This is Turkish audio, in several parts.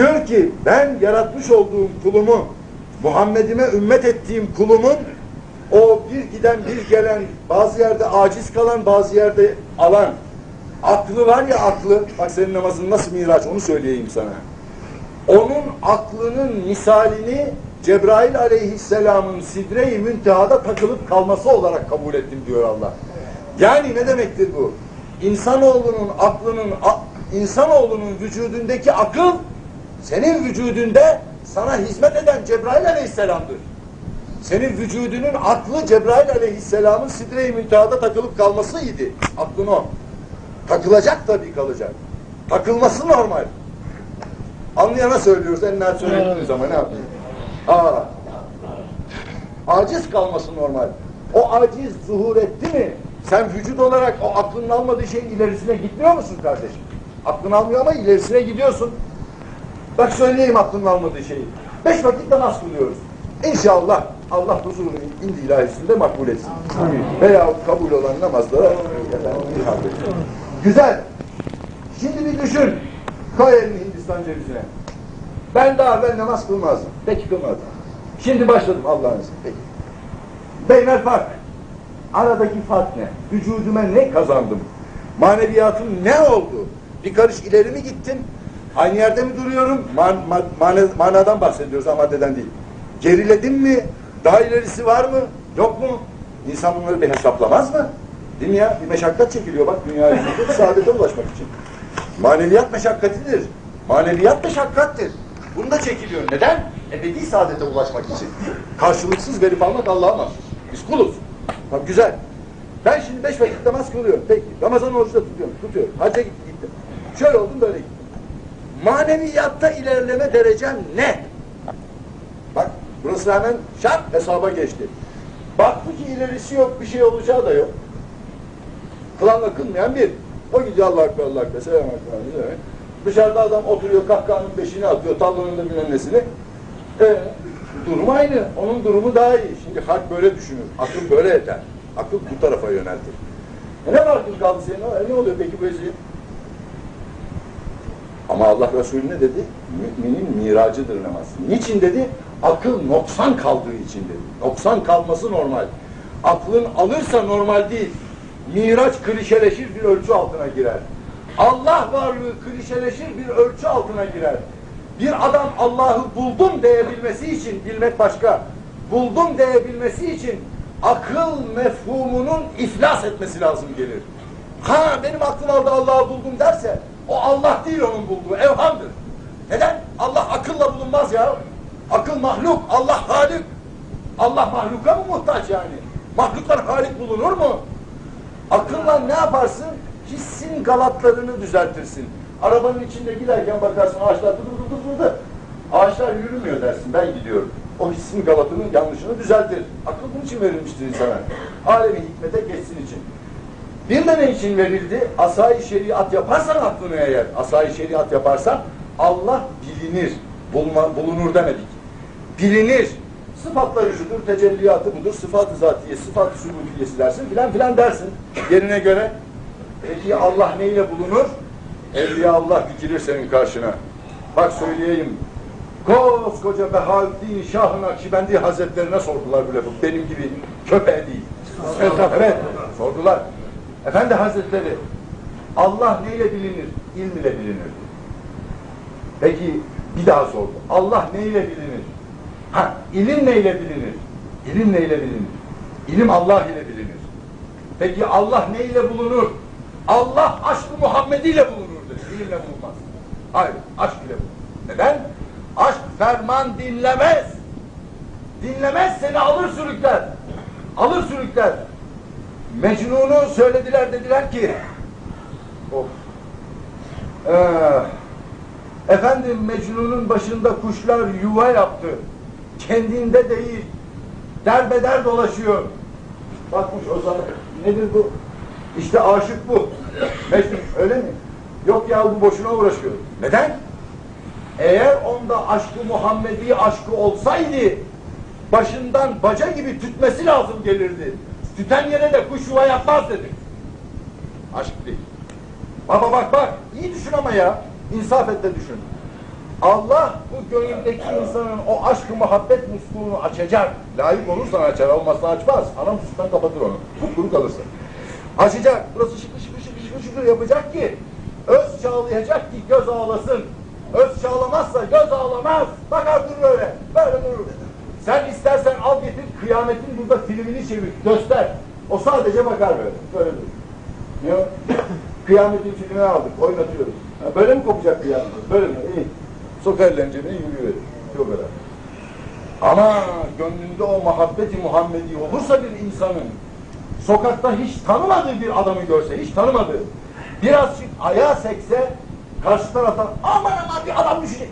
Diyor ki ben yaratmış olduğum kulumu, Muhammed'ime ümmet ettiğim kulumun o bir giden bir gelen, bazı yerde aciz kalan, bazı yerde alan, aklı var ya aklı, bak senin namazın nasıl miraç onu söyleyeyim sana. Onun aklının misalini Cebrail aleyhisselamın sidre-i müntehada takılıp kalması olarak kabul ettim diyor Allah. Yani ne demektir bu? İnsanoğlunun aklının, insanoğlunun vücudundaki akıl senin vücudunda sana hizmet eden Cebrail aleyhisselamdır. Senin vücudunun aklı Cebrail aleyhisselamın sidre-i müntehada takılıp kalmasıydı. Aklın o. Takılacak tabii kalacak. Takılması normal. Anlayana söylüyoruz. Enler söylediğiniz ama ne yapayım? Aa. Aciz kalması normal. O aciz zuhur etti mi? Sen vücut olarak o aklının almadığı şeyin ilerisine gitmiyor musun kardeşim? Aklın almıyor ama ilerisine gidiyorsun. Bak söyleyeyim aklının almadığı şeyi. Beş vakit namaz kılıyoruz. İnşallah Allah huzurunu indi ilahisinde makbul etsin. Veya kabul olan namazlara efendim. Güzel. Şimdi bir düşün. Koy elini Hindistan cevizine. Ben daha evvel namaz kılmazdım. Peki kılmadım. Şimdi başladım Allah'ın izniyle. Peki. Beynel fark. Aradaki fark ne? Vücuduma ne kazandım? Maneviyatım ne oldu? Bir karış ileri mi gittim? Aynı yerde mi duruyorum? Man, man, mane- manadan bahsediyoruz ama maddeden değil. Geriledim mi? Daha ilerisi var mı? Yok mu? İnsan bunları bir hesaplamaz mı? Değil mi ya? Bir meşakkat çekiliyor bak dünya saadete ulaşmak için. Maneviyat meşakkatidir. Maneviyat meşakkattir. Bunu da çekiliyor. Neden? Ebedi saadete ulaşmak için. Karşılıksız verip almak Allah'a mahsus. Biz kuluz. Bak güzel. Ben şimdi beş vakit namaz kılıyorum. Peki. Ramazan orucu da tutuyorum. Tutuyorum. Hacca gittim. Şöyle oldum böyle gittim. Maneviyatta ilerleme derecem ne? Bak burası hemen şart hesaba geçti. Baktı ki ilerisi yok, bir şey olacağı da yok. Kılanla kılmayan bir. O gidiyor Allah akbar Allah akbar. Selam akbar. Dışarıda adam oturuyor kahkahanın beşini atıyor. Tablonun da bilmem nesini. Ee, durum aynı. Onun durumu daha iyi. Şimdi halk böyle düşünür. Akıl böyle yeter. Akıl bu tarafa yöneltir. E ne farkın kaldı senin? E ne oluyor peki bu eziyet? Ama Allah Resulü ne dedi? Müminin miracıdır namaz. Niçin dedi? Akıl noksan kaldığı için dedi. Noksan kalması normal. Aklın alırsa normal değil. Miraç klişeleşir bir ölçü altına girer. Allah varlığı klişeleşir bir ölçü altına girer. Bir adam Allah'ı buldum diyebilmesi için, bilmek başka, buldum diyebilmesi için akıl mefhumunun iflas etmesi lazım gelir. Ha benim aklım aldı Allah'ı buldum derse o Allah değil onun bulduğu evhamdır. Neden? Allah akılla bulunmaz ya. Akıl mahluk, Allah halik. Allah mahluka mı muhtaç yani? Mahluklar halik bulunur mu? Akılla ne yaparsın? Hissin galatlarını düzeltirsin. Arabanın içinde giderken bakarsın ağaçlar dı dı dı dı. Ağaçlar yürümüyor dersin ben gidiyorum. O hissin galatının yanlışını düzeltir. Akıl bunun için verilmiştir insana. Alemi hikmete geçsin için. Bir de ne için verildi? Asay-i şeriat yaparsan aklını eğer, asay-i şeriat yaparsan Allah bilinir, bulma, bulunur demedik. Bilinir. Sıfatları şudur, tecelliyatı budur, sıfat-ı zatiye, sıfat-ı subutiyesi dersin filan filan dersin yerine göre. Peki Allah neyle bulunur? Evliya Allah dikilir senin karşına. Bak söyleyeyim. Koskoca Behaüddin Şah-ı Nakşibendi Hazretlerine sordular bu lafı. Benim gibi köpeğe değil. Evet, sordular. Efendi Hazretleri, Allah neyle bilinir? İlm ile bilinir. Peki bir daha sordu. Allah neyle bilinir? Ha, ilim neyle bilinir? İlim neyle bilinir? İlim Allah ile bilinir. Peki Allah neyle bulunur? Allah aşkı Muhammed ile bulunur dedi. İlimle bulunmaz. Hayır, aşk ile bulunur. Neden? Aşk ferman dinlemez. Dinlemez seni alır sürükler. Alır sürükler. Mecnun'u söylediler dediler ki of ee, efendim Mecnun'un başında kuşlar yuva yaptı. Kendinde değil. Derbeder dolaşıyor. Bakmış o zaman nedir bu? İşte aşık bu. Mecnun öyle mi? Yok ya bu boşuna uğraşıyor. Neden? Eğer onda aşkı Muhammedi aşkı olsaydı başından baca gibi tütmesi lazım gelirdi. Tüten yere de kuş yuva yapmaz dedi. Aşk değil. Baba bak bak iyi düşün ama ya. İnsaf et de düşün. Allah bu gönüldeki insanın o aşkı muhabbet musluğunu açacak. Layık olursan açar, olmazsa açmaz. Anam sustan kapatır onu. Kupkuru kalırsın. Açacak. Burası şıkır şıkır şıkır şıkır şıkır yapacak ki öz çağlayacak ki göz ağlasın. Öz çağlamazsa göz ağlamaz. Bakar durur öyle. Böyle durur. Sen istersen al getir kıyametin burada filmini çevir. Göster. O sadece bakar böyle. Böyle durur. Ne? Kıyametin filmini aldık, oynatıyoruz. Ha, böyle mi kopacak kıyamet? Böyle mi? İyi. Sok ellerini cebine yürüyüverir. Çok kadar. Ama gönlünde o muhabbeti Muhammedi olursa bir insanın, sokakta hiç tanımadığı bir adamı görse, hiç tanımadığı, birazcık ayağa sekse, karşı taraftan aman aman bir adam düşecek.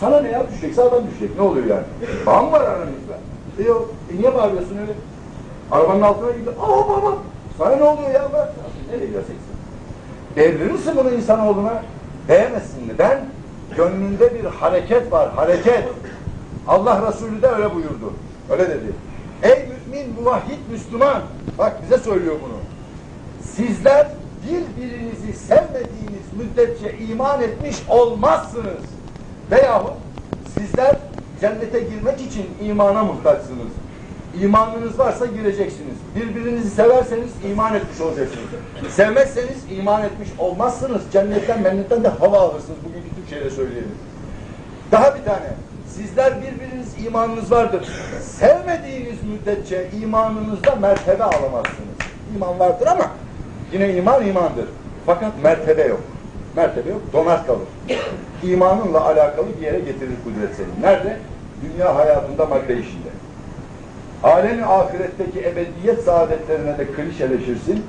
Sana ne ya düşecekse adam düşecek. Ne oluyor yani? Bağ var aranızda? E yok. E niye bağırıyorsun öyle? Arabanın altına gidiyor. Aa baba. Sana ne oluyor ya? Ben, nereye gireceksin? Devririrsin bunu insanoğluna. Değemezsin. Neden? Gönlünde bir hareket var. Hareket. Allah Resulü de öyle buyurdu. Öyle dedi. Ey mümin, muvahhid, Müslüman. Bak bize söylüyor bunu. Sizler birbirinizi sevmediğiniz müddetçe iman etmiş olmazsınız. Veyahut sizler cennete girmek için imana muhtaçsınız. İmanınız varsa gireceksiniz. Birbirinizi severseniz iman etmiş olacaksınız. Sevmezseniz iman etmiş olmazsınız. Cennetten mennetten de hava alırsınız. Bugünkü Türkçeyle söyleyelim. Daha bir tane. Sizler birbiriniz imanınız vardır. Sevmediğiniz müddetçe imanınızda mertebe alamazsınız. İman vardır ama yine iman imandır. Fakat mertebe yok. Mertebe yok, donar kalır. İmanınla alakalı bir yere getirir kudret seni. Nerede? Dünya hayatında madde işinde. Alemi ahiretteki ebediyet saadetlerine de klişeleşirsin,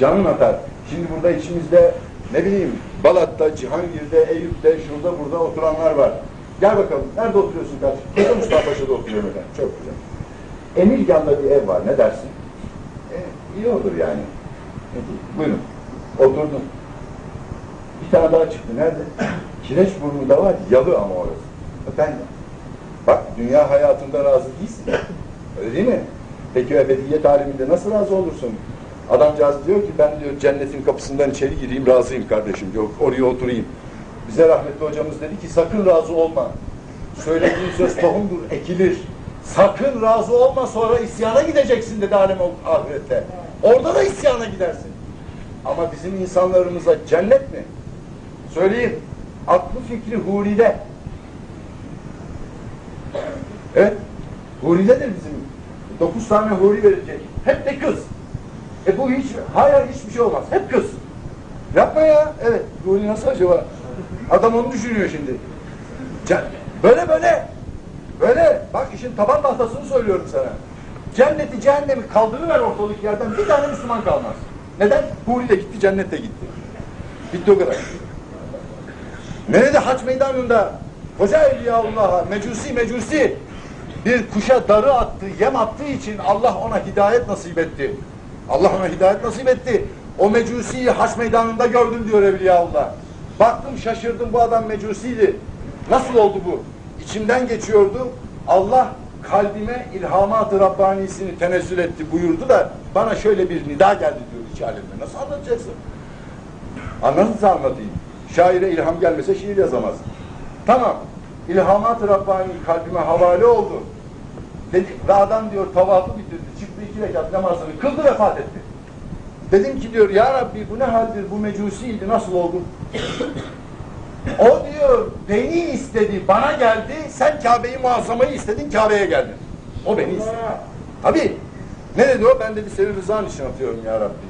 canın atar. Şimdi burada içimizde ne bileyim Balat'ta, Cihangir'de, Eyüp'te, şurada burada oturanlar var. Gel bakalım. Nerede oturuyorsun kardeşim? Burada Mustafa Paşa'da oturuyorum efendim. Çok güzel. Emirgan'da bir ev var. Ne dersin? E, iyi olur yani. Peki, buyurun. Oturdun. Bir tane daha çıktı. Nerede? Kireçburnu'da var. Yalı ama orası. Efendim? Bak dünya hayatında razı değilsin. Öyle değil mi? Peki ebediyet aleminde nasıl razı olursun? Adamcağız diyor ki ben diyor cennetin kapısından içeri gireyim razıyım kardeşim diyor. Oraya oturayım. Bize rahmetli hocamız dedi ki sakın razı olma. Söylediğin söz tohumdur, ekilir. Sakın razı olma sonra isyana gideceksin dedi alem ahirette. Orada da isyana gidersin. Ama bizim insanlarımıza cennet mi? Söyleyeyim. Aklı fikri huride. Evet. Huridedir bizim. Dokuz tane huri verecek. Hep de kız. E bu hiç, hayır hiçbir şey olmaz. Hep kız. Yapma ya. Evet. Huri nasıl acaba? Adam onu düşünüyor şimdi. Böyle böyle. Böyle. Bak işin taban tahtasını söylüyorum sana. Cenneti cehennemi kaldırıver ortalık yerden bir tane Müslüman kalmaz. Neden? Huri de gitti, cennet gitti. Bitti o kadar. Nerede haç meydanında Hoca Evliyaullah'a mecusi mecusi bir kuşa darı attı, yem attığı için Allah ona hidayet nasip etti. Allah ona hidayet nasip etti. O mecusiyi haç meydanında gördüm diyor Evliyaullah. Baktım şaşırdım bu adam mecusiydi. Nasıl oldu bu? İçimden geçiyordu. Allah kalbime ilhamat-ı Rabbanisini tenezzül etti buyurdu da bana şöyle bir nida geldi diyor iç alemde. Nasıl anlatacaksın? Anladınsa anlatayım. Şaire ilham gelmese şiir yazamaz. Tamam. İlhamat-ı Rabbani kalbime havale oldu. Dedi, ve adam diyor tavafı bitirdi. Çıktı iki rekat namazını kıldı vefat etti. Dedim ki diyor ya Rabbi bu ne haldir bu mecusiydi nasıl oldu? o diyor beni istedi bana geldi sen Kabe'yi muazzamayı istedin Kabe'ye geldin. O beni istedi. Tabi. Ne dedi o? Ben dedi senin rızan için atıyorum ya Rabbi.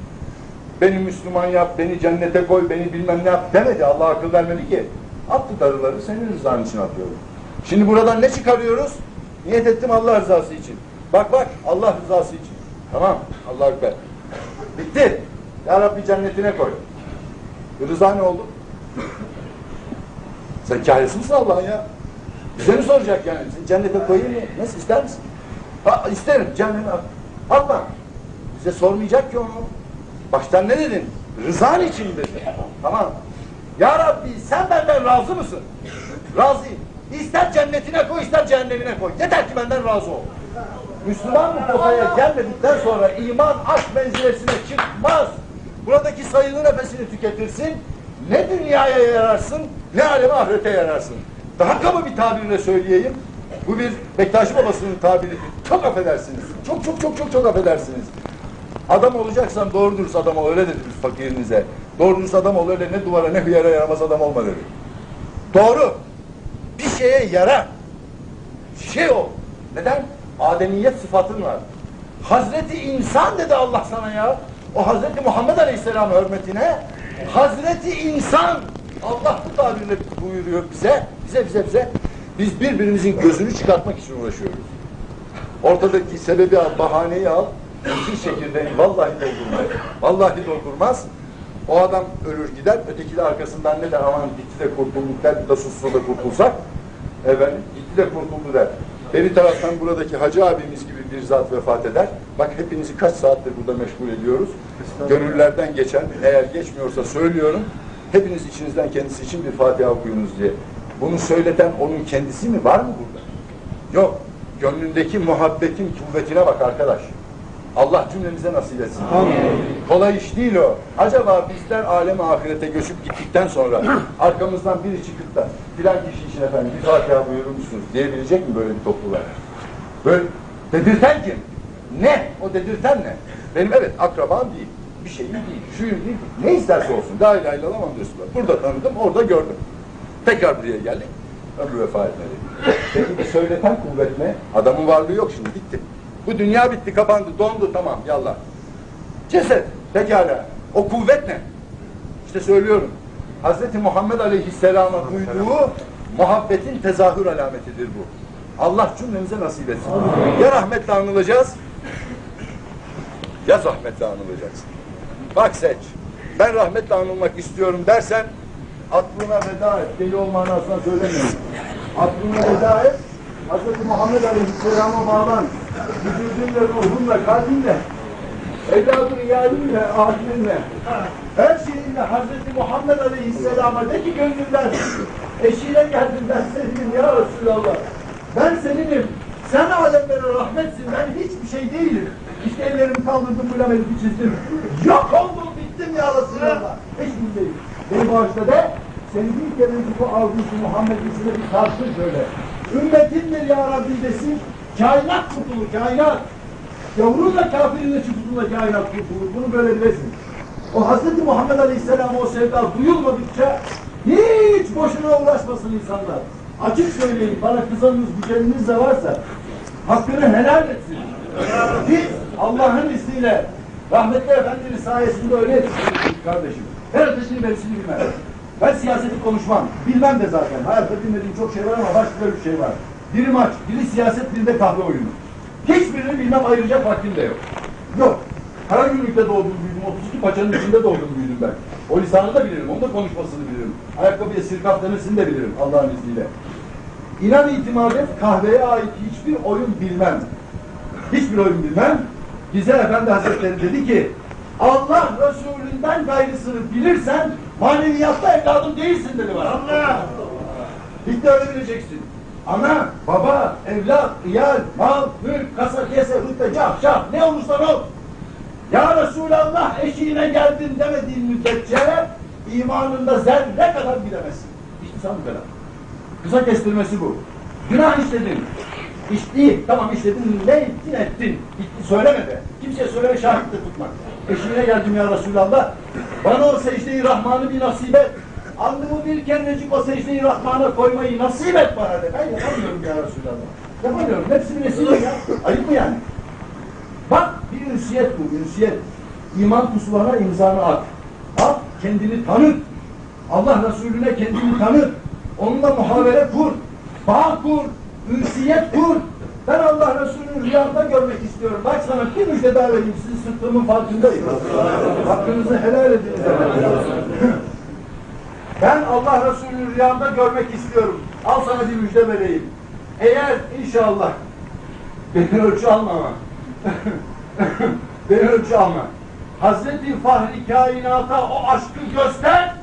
Beni Müslüman yap, beni cennete koy, beni bilmem ne yap demedi. Allah akıl vermedi ki. Attı darıları senin rızan için atıyorum. Şimdi buradan ne çıkarıyoruz? Niyet ettim Allah rızası için. Bak bak Allah rızası için. Tamam. Allah Ekber. Bitti. Ya Rabbi cennetine koy. Rıza ne oldu? Sen kahretsin misin Allah'ın ya? Bize mi soracak yani? Seni cennete koyayım mı? Nasıl ister misin? Ha, isterim. Cennete at. Atma. Bize sormayacak ki onu. Baştan ne dedin? Rızan için dedi. Tamam. Ya Rabbi sen benden razı mısın? Razıyım. İster cennetine koy ister cehennemine koy. Yeter ki benden razı ol. Müslüman bu potaya gelmedikten sonra iman aşk menzilesine çıkmaz. Buradaki sayılı nefesini tüketirsin. Ne dünyaya yararsın ne aleme ahirete yararsın. Daha kaba bir tabirle söyleyeyim. Bu bir Bektaşi babasının tabiri. Çok affedersiniz. Çok çok çok çok çok affedersiniz. Adam olacaksan doğru dürüst adam ol öyle dedi fakirinize. Doğru dürüst adam ol öyle ne duvara ne hıyara yaramaz adam olma dedi. Doğru. Bir şeye yara. Şey ol. Neden? Ademiyet sıfatın var. Hazreti insan dedi Allah sana ya. O Hazreti Muhammed Aleyhisselam hürmetine Hazreti insan Allah bu tabirle buyuruyor bize, bize bize bize. Biz birbirimizin gözünü çıkartmak için uğraşıyoruz. Ortadaki sebebi al, bahaneyi al, bir çekirdeği vallahi doldurmaz. Vallahi doldurmaz. O adam ölür gider, öteki de arkasından ne der, aman gitti de kurtulduk der, bir de sussa da kurtulsak. Efendim, gitti de kurtuldu der. Beri taraftan buradaki hacı abimiz gibi bir zat vefat eder. Bak hepinizi kaç saattir burada meşgul ediyoruz. Gönüllerden geçen, eğer geçmiyorsa söylüyorum, hepiniz içinizden kendisi için bir Fatiha okuyunuz diye. Bunu söyleten onun kendisi mi? Var mı burada? Yok. Gönlündeki muhabbetin kuvvetine bak arkadaş. Allah cümlemize nasip etsin. Kolay iş değil o. Acaba bizler alem ahirete göçüp gittikten sonra arkamızdan biri çıkıp da filan kişi için efendim bir Fatiha buyurur musunuz diyebilecek mi böyle bir topluluğa? Böyle dedirten kim? Ne? O dedirten ne? Benim evet akrabam değil. Bir şeyim değil. Şuyum değil. Ne isterse olsun. La ilahe illallah Resulullah. Burada tanıdım, orada gördüm. Tekrar buraya geldik. Ömrü vefa etmedi. Peki bir söyleten kuvvet ne? Adamın varlığı yok şimdi, bitti. Bu dünya bitti, kapandı, dondu, tamam, yallah. Ceset, pekala. O kuvvet ne? İşte söylüyorum. Hz. Muhammed Aleyhisselam'a duyduğu muhabbetin tezahür alametidir bu. Allah cümlemize nasip etsin. Ya rahmetle anılacağız, ya zahmetle anılacaksın. Bak seç. Ben rahmetle anılmak istiyorum dersen aklına veda et. Deli olma manasına söylemiyorum. Aklına veda et. Hz. Muhammed Aleyhisselam'a bağlan. Vücudunla, ruhunla, kalbinle, evladı iyalinle, ahilinle, her şeyinle Hz. Muhammed Aleyhisselam'a de ki gönlümden eşiyle geldim ben seninim ya Resulallah. Ben seninim. Sen alemlere rahmetsin. Ben hiçbir şey değilim. İşte ellerimi kaldırdım, bulamelimi çizdim. Yok oldum, bittim ya Resulallah. Hiçbir şey. Beni bağışla de, seni bir kere bu avcısı Muhammed ismine bir tartın şöyle. Ümmetindir ya Rabbi desin. Kainat kurtulur, kainat. Yavrunla kafirinle çıktığında kainat kurtulur. Bunu böyle bilesin. O Hz. Muhammed Aleyhisselam'a o sevda duyulmadıkça hiç boşuna uğraşmasın insanlar. Açık söyleyin, bana kızanınız, güceniniz de varsa hakkını helal etsin. Biz Allah'ın izniyle rahmetli efendinin sayesinde öyle yetiştirdik kardeşim. Her ötesini berisini bilmem. Ben siyaseti konuşmam. Bilmem de zaten. Hayatta bilmediğim çok şey var ama başka bir şey var. Biri maç, biri siyaset, biri de kahve oyunu. Hiçbirini bilmem ayıracak vaktim de yok. Yok. Karagümrük'te doğdum büyüdüm. 32 paçanın içinde doğdum büyüdüm ben. O lisanı da bilirim. Onun da konuşmasını bilirim. Ayakkabıya sirkaf demesini de bilirim Allah'ın izniyle. İnan itimadet kahveye ait hiçbir oyun bilmem. Hiçbir oyun bilmem. Bize Efendi Hazretleri dedi ki Allah Resulünden gayrısını bilirsen maneviyatta evladım değilsin dedi bana. Allah! Bitti öyle bileceksin. Ana, baba, evlat, iyal, mal, mülk, kasa, kese, hıtta, cah, şah, ne olursan ol. Ya Resulallah eşiğine geldin demediğin müddetçe imanında zerre kadar gidemezsin. Sen bu kadar. Kısa kestirmesi bu. Günah işledin. İşti, tamam işledin, ne ettin ettin. Gitti söyleme de. Kimseye söyleme şahit de tutmak. Eşiğine geldim ya Resulallah. Bana o secde-i Rahman'ı bir nasip et. Alnımı bir kerecik o secde-i Rahman'a koymayı nasip et bana de. Ben yapamıyorum ya Resulallah. Yapamıyorum. Hepsini vesile ya. Ayıp mı yani? Bak bir ünsiyet bu, ünsiyet. İman pusularına imzanı at. At, kendini tanıt. Allah Resulüne kendini tanıt. Onunla muhavere kur. Bağ kur. Ünsiyet kur. Ben Allah Resulü'nü rüyamda görmek istiyorum. Bak sana bir müjde daha vereyim. Sizin sıktığımın farkındayım. Hakkınızı helal ediniz. Allah Resulü'nü rüyamda görmek istiyorum. Al sana bir müjde vereyim. Eğer inşallah beni ölçü alma ama. beni ölçü alma. Hazreti Fahri kainata o aşkı göster.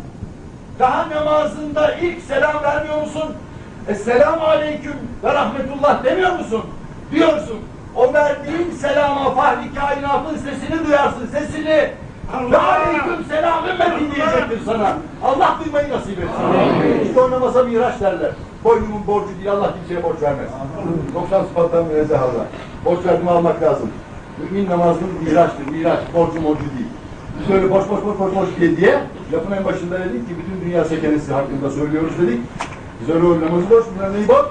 Daha namazında ilk selam vermiyor musun? Esselamu aleyküm ve rahmetullah demiyor musun? Diyorsun. O verdiğin selama Fahri kainatın sesini duyarsın. Sesini ve aleyküm selam ümmeti diyecektir sana. Allah duymayı nasip etsin. Namaza miraç derler. boynumun borcu değil. Allah kimseye borç vermez. 90 sıfattan münezzeh Allah. Borç verdiğimi almak lazım. Mümin namazının miraçtır. Miraç. Borcu morcu değil. Biz öyle boş boş boş boş boş diye, diye lafın en başında dedik ki bütün dünya sekenesi hakkında söylüyoruz dedik. Biz öyle öyle namazı boş, bunlar neyi boş?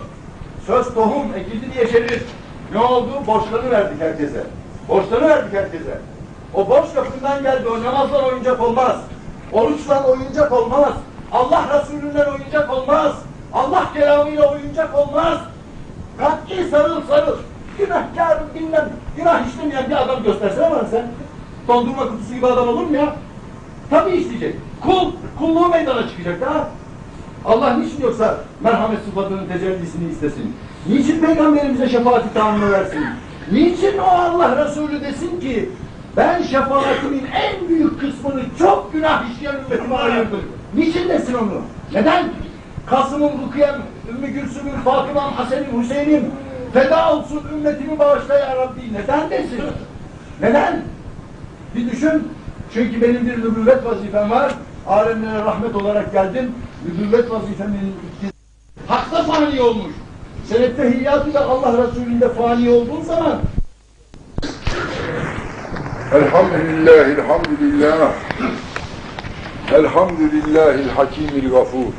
Söz tohum ekildi diye yeşerir. Ne oldu? Borçlarını verdik herkese. Borçlarını verdik herkese. O borç lafından geldi. O namazdan oyuncak olmaz. Oruçla oyuncak olmaz. Allah Resulünden oyuncak olmaz. Allah kelamıyla oyuncak olmaz. Katli sarıl sarıl. Günahkar bilmem, günah işlemeyen bir adam göstersene bana sen. Dondurma kutusu gibi adam olur mu ya? Tabii isteyecek. Kul, kulluğu meydana çıkacak ha. Allah niçin yoksa merhamet sıfatının tecellisini istesin? Niçin peygamberimize şefaati tahammül versin? Niçin o Allah Resulü desin ki ben şefaatimin en büyük kısmını çok günah işleyen ümmetime ayırdım. Niçin desin onu? Neden? Kasım'ın, Rukiye'm, Ümmü Gülsüm'ün, Fatıma'm, Hasen'im, Hüseyin'im feda olsun ümmetimi bağışla ya Rabbi. Neden desin? Neden? Bir düşün. Çünkü benim bir nübüvvet vazifem var. Alemlere rahmet olarak geldim. Nübüvvet vazifemin hakta fani olmuş. Senette hiyyatı da Allah Resulü'nde fani olduğun zaman Elhamdülillah, elhamdülillah. Elhamdülillahil hakimil gafur.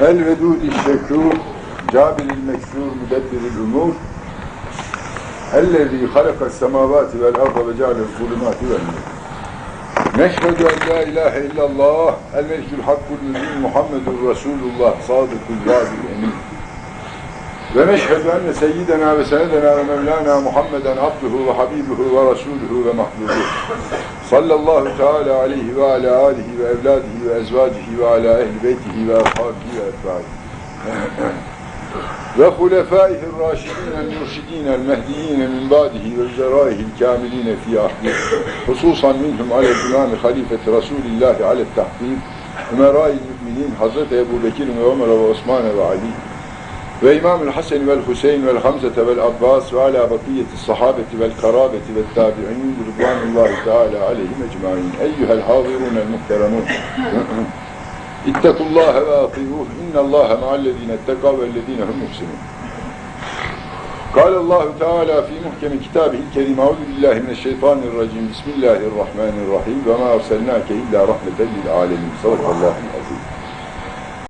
El vedudil şekur. Cabiril meksur müdebbiril umur. Ellezî halakas semâvâti vel arda ve cealel zulümâti vel nur. Neşhedü en la ilahe illallah. El melikül hakkul mübin Muhammedur Resulullah. Sadıkul vâdil emin. Ve neşhedü enne seyyidena ve senedena ve mevlana Muhammeden abduhu ve habibuhu ve rasuluhu ve mahbubuhu. Sallallahu teala aleyhi ve ala alihi ve evladihi ve ezvacihi ve ala ehli beytihi ve ashabihi ve etba'ihi. ve hulefâihir râşidînel mürşidînel mehdiyîne min bâdihi ve zerâihil kâmilîne fî ahdi. Hususan minhum alel imâmi halifeti Rasûlillâhi alel tahbîb. Ömerâil müminin Hazreti Ebu Bekir ve Ömer ve Osman ve Ali وإمام الحسن والحسين والخمسة والعباس وعلى بقية الصحابة والقرابة والتابعين رضوان الله تعالى عليهم أجمعين. أيها الحاضرون المحترمون اتقوا الله وأطيعوه. إن الله مع الذين اتقوا والذين هم محسنون. قال الله تعالى في محكم كتابه الكريم أعوذ بالله من الشيطان الرجيم. بسم الله الرحمن الرحيم. وما أرسلناك إلا رحمة للعالمين. صدق الله العظيم.